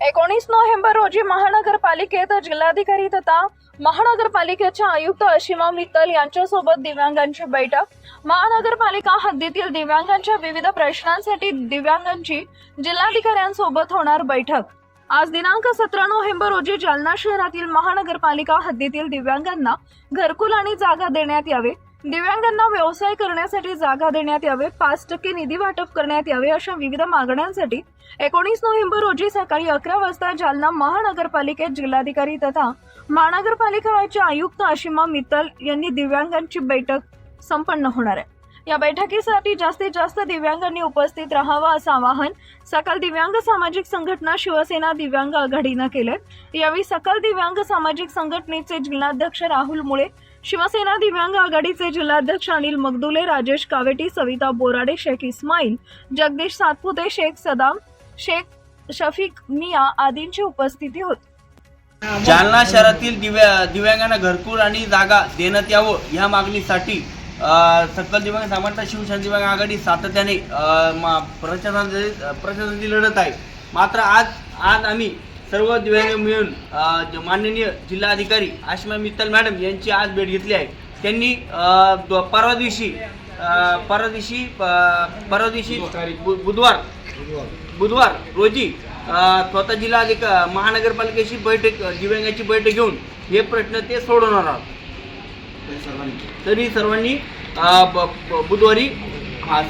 एकोणीस नोव्हेंबर रोजी महानगरपालिकेत जिल्हाधिकारी तथा महानगरपालिकेच्या आयुक्त अशिमा मित्तल यांच्यासोबत दिव्यांगांची बैठक. महानगरपालिका हद्दीतील दिव्यांगांच्या विविध प्रश्नांसाठी दिव्यांगांची जिल्हाधिकाऱ्यांसोबत होणार बैठक. आज दिनांक सतरा नोव्हेंबर रोजी जालना शहरातील महानगरपालिका हद्दीतील दिव्यांगांना घरकुल आणि जागा देण्यात यावे. दिव्यांगांना व्यवसाय करण्यासाठी जागा देण्यात यावे पाच टक्के निधी वाटप करण्यात यावे अशा विविध मागण्यांसाठी एकोणीस नोव्हेंबर रोजी सकाळी अकरा वाजता जालना महानगरपालिकेत जिल्हाधिकारी तथा महानगरपालिकाचे आयुक्त अशिमा मित्तल यांनी दिव्यांगांची बैठक संपन्न होणार आहे. या बैठकीसाठी जास्तीत जास्त दिव्यांगांनी उपस्थित राहावं असं आवाहन सकल दिव्यांग सामाजिक संघटना शिवसेना दिव्यांग आघाडीनं केलंय. यावेळी सकल दिव्यांग सामाजिक संघटनेचे जिल्हाध्यक्ष राहुल मुळे शिवसेना दिव्यांग आघाडीचे जिल्हाध्यक्ष अनिल मगदुले राजेश कावेटी सविता बोराडे शेख इस्माईल जगदीश सातपुते शेख सदाम शेख शफीक मिया आदींची उपस्थिती होती. जालना शहरातील दिव्या दिव्यांगांना घरकुल आणि जागा देण्यात यावं ह्या मागणीसाठी सकल दिव्यांग सामर्थ्य शिवसेना दिव्यांग आघाडी सातत्याने प्रशासनाची प्रशासनाची लढत आहे. मात्र आज आज आम्ही सर्व दिव्यांग मिळून माननीय जिल्हाधिकारी आशिमा मित्तल मॅडम यांची आज भेट घेतली आहे. त्यांनी परवा दिवशी परवा दिवशी परवा दिवशी बु- बुधवार बुधवार रोजी स्वतः जिल्हाधिक महानगरपालिकेची बैठक दिव्यांगाची बैठक घेऊन हे प्रश्न ते सोडवणार आहोत. तरी सर्वांनी ब- ब- बुधवारी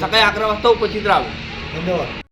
सकाळी अकरा वाजता उपस्थित राहावं. धन्यवाद.